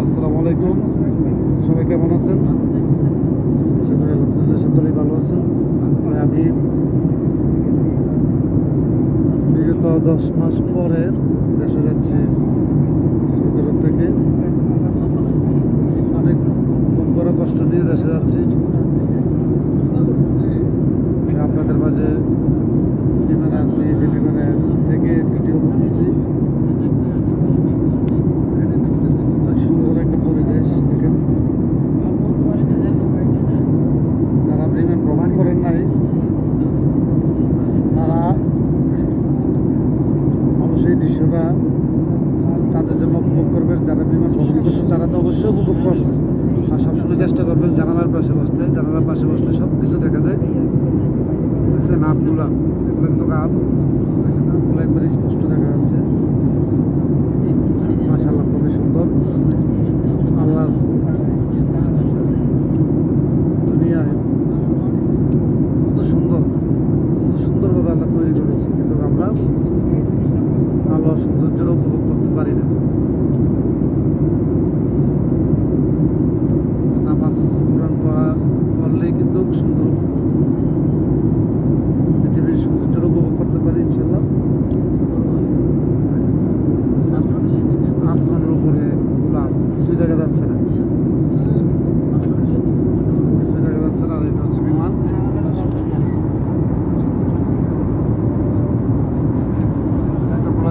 আসসালামু আলাইকুম। সবাই কেমন আছেন? আশা করি সকলেই ভালো আছেন। আমি বিগত দশ মাস পরে দেশে যাচ্ছি সৌদি আরব থেকে। অনেক বড় কষ্ট নিয়ে দেশে যাচ্ছি আপনাদের মাঝে বিমানে আছি যে বিমানে থেকে ভিডিও করতেছি অনেক সুন্দর একটা পরিবেশ দেখেন যারা বিমান ভ্রমণ করেন নাই তারা অবশ্যই দৃশ্যটা তাদের জন্য উপভোগ করবেন যারা বিমান ভ্রমণ করছেন তারা তো অবশ্যই উপভোগ করছে। আর সবসময় চেষ্টা করবেন জানালার পাশে বসতে। জানালার পাশে বসলে সব কিছু দেখা যায়। আছে নাপগুলা এগুলো কিন্তু কাপ নাপগুলো একবার স্পষ্ট দেখা যাচ্ছে মাশাল্লাহ খুবই সুন্দর আল্লাহর দুনিয়ায় কত সুন্দর কত সুন্দরভাবে আল্লাহ তৈরি করেছে কিন্তু আমরা আল্লাহর সৌন্দর্যের উপভোগ করতে পারি না নামাজ কোরআন পড়া পড়লেই কিন্তু সুন্দর পৃথিবীর সৌন্দর্যের উপভোগ করতে পারি ইনশাল্লাহ আসমানের উপরে গোলাপ কিছুই দেখা যাচ্ছে না। এটা হচ্ছে বিমান।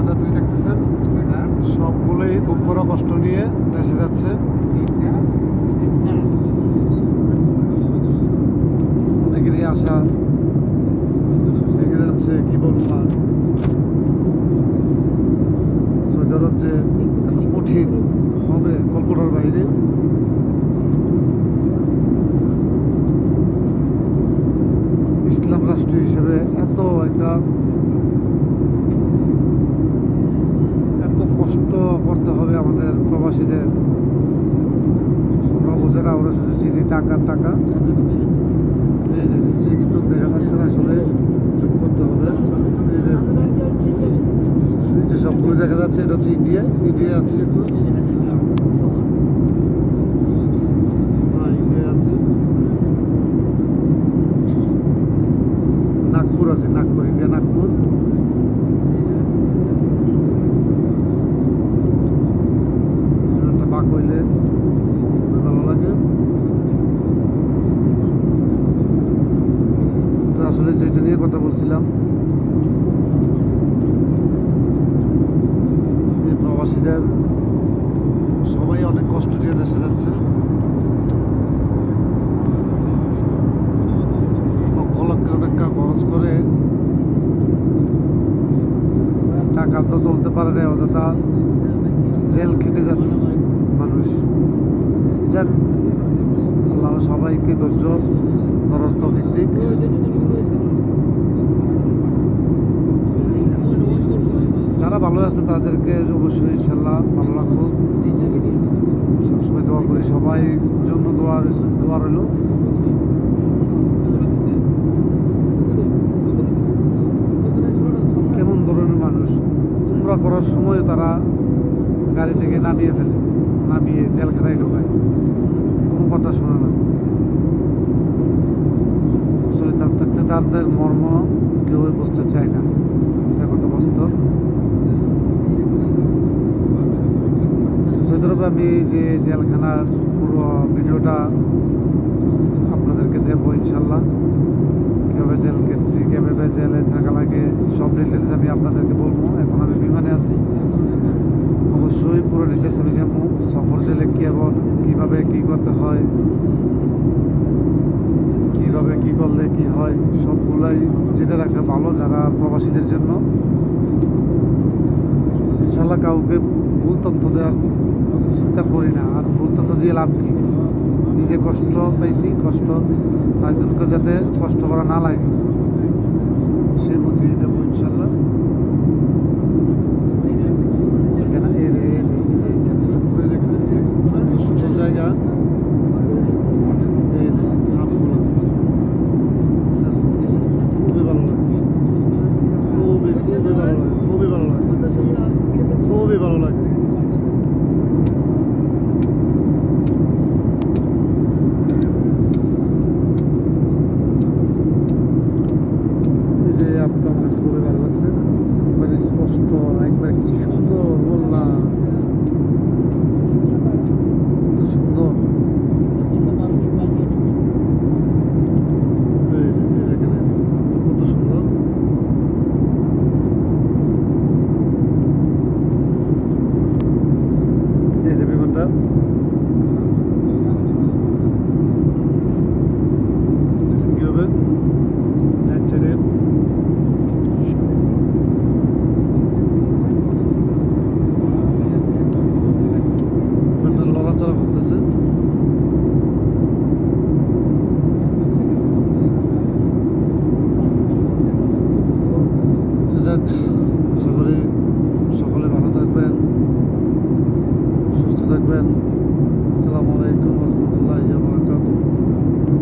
যাত্রী দেখতেছেন। সবগুলোই বুক কষ্ট নিয়ে দেশে যাচ্ছে অনেকেরই আশা লেগে যাচ্ছে কি বলব আর সৌদি আরব যে এত কঠিন হবে কল্পনার বাইরে ইসলাম রাষ্ট্র হিসেবে এত একটা এত কষ্ট করতে হবে আমাদের প্রবাসীদের আমরা ওরা শুধু চিনি টাকার টাকা। এই যে নিচে কিন্তু দেখা যাচ্ছে না? আসলে চুপ করতে হবে। এই যে সবগুলো দেখা যাচ্ছে, এটা হচ্ছে ইন্ডিয়া ইন্ডিয়া আছে এখন হ্যাঁ ইন্ডিয়া আছে নাগপুর আছে নাগপুর ইন্ডিয়া নাগপুর একটা বাক হইলে খুবই ভালো লাগে তো আসলে যেটা বলছিলাম এই প্রবাসীদের সবাই অনেক কষ্ট দিয়ে দেশে যাচ্ছে। লক্ষ লক্ষ টাকা খরচ করে টাকা তো তুলতে পারে না, অযথা জেল খেটে যাচ্ছে মানুষ। যাক, আল্লাহ সবাইকে ধৈর্য ধরার তফিক দিক। যারা ভালো আছে তাদেরকে অবশ্যই ইনশাল্লাহ ভালো রাখুক সবসময় দোয়া করি সবাই জন্য দোয়া দোয়া রইল। কেমন ধরনের মানুষ? উমরা করার সময় তারা গাড়ি থেকে নামিয়ে ফেলে, নামিয়ে জেলখানায় ঢোকায়। কোনো কথা শোনে না। তার থাকতে তাদের মর্ম কেউ বুঝতে চায় না। এটা কত বাস্তব। আমি যে জেলখানার পুরো ভিডিওটা আপনাদেরকে দেবো ইনশাল্লাহ। কীভাবে জেল কেটেছি, কীভাবে জেলে থাকা লাগে, সব ডিটেলস আমি আপনাদেরকে বলব। এখন আমি বিমানে আছি। অবশ্যই পুরো ডিটেলস আমি যাব সফর জেলে কেমন কীভাবে কী করতে হয়, কীভাবে কী করলে কি হয়, সবগুলাই জেনে রাখা ভালো যারা প্রবাসীদের জন্য। ইনশাল্লাহ কাউকে ভুল তথ্য দেওয়ার চিন্তা করি না। আর ভুল তো দিয়ে লাভ কী? নিজে কষ্ট পাইছি, কষ্ট আরেকজনকে যাতে কষ্ট করা না লাগে। সে বুদ্ধি দেবো ইনশাল্লাহ। আপটা কাছে খুবই ভালো লাগছে। একবারে স্পষ্ট, একবার কি সুন্দর বললাম। কত সুন্দর। এই যে বিমানটা।